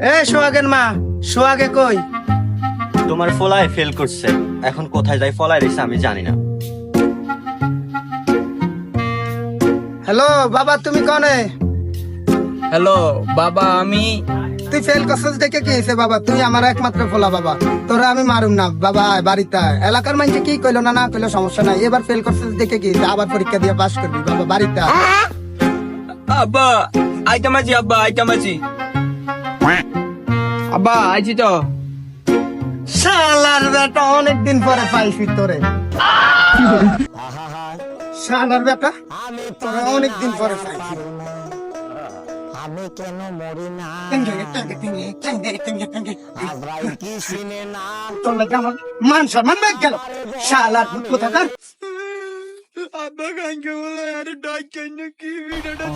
এ সোহাগের মা সোহাগে কই? তোমার ফলায় ফেল করছে। এখন কোথায় যাই ফলায় রেখেছে আমি জানি না। হ্যালো বাবা তুমি কনে? হ্যালো বাবা আমি তুই ফেল করছিস দেখে কি হয়েছে বাবা? তুই আমার একমাত্র ফোলা বাবা। তোরা আমি মারুম না বাবা বাড়িতে এলাকার মানুষে কি কইলো না না কইলো সমস্যা নাই। এবার ফেল করছিস দেখে কি আবার পরীক্ষা দিয়ে পাস করবি বাবা বাড়িতে আব্বা আইতাম আছি আব্বা আইতাম আছি আব্বা আইছি তো। শালার বেটা অনেকদিন পরে পাইছি তোরে। শালার বেটা তোরে অনেকদিন পরে পাইছি। আমি কেন মরি না তোর লাগে আমার মান সম্মান ব্যাগ গেল। শালার ভূত কোথাকার? আব্বা কাঙ্কে বলে আরে ডাক কেন কি ভিডিওটা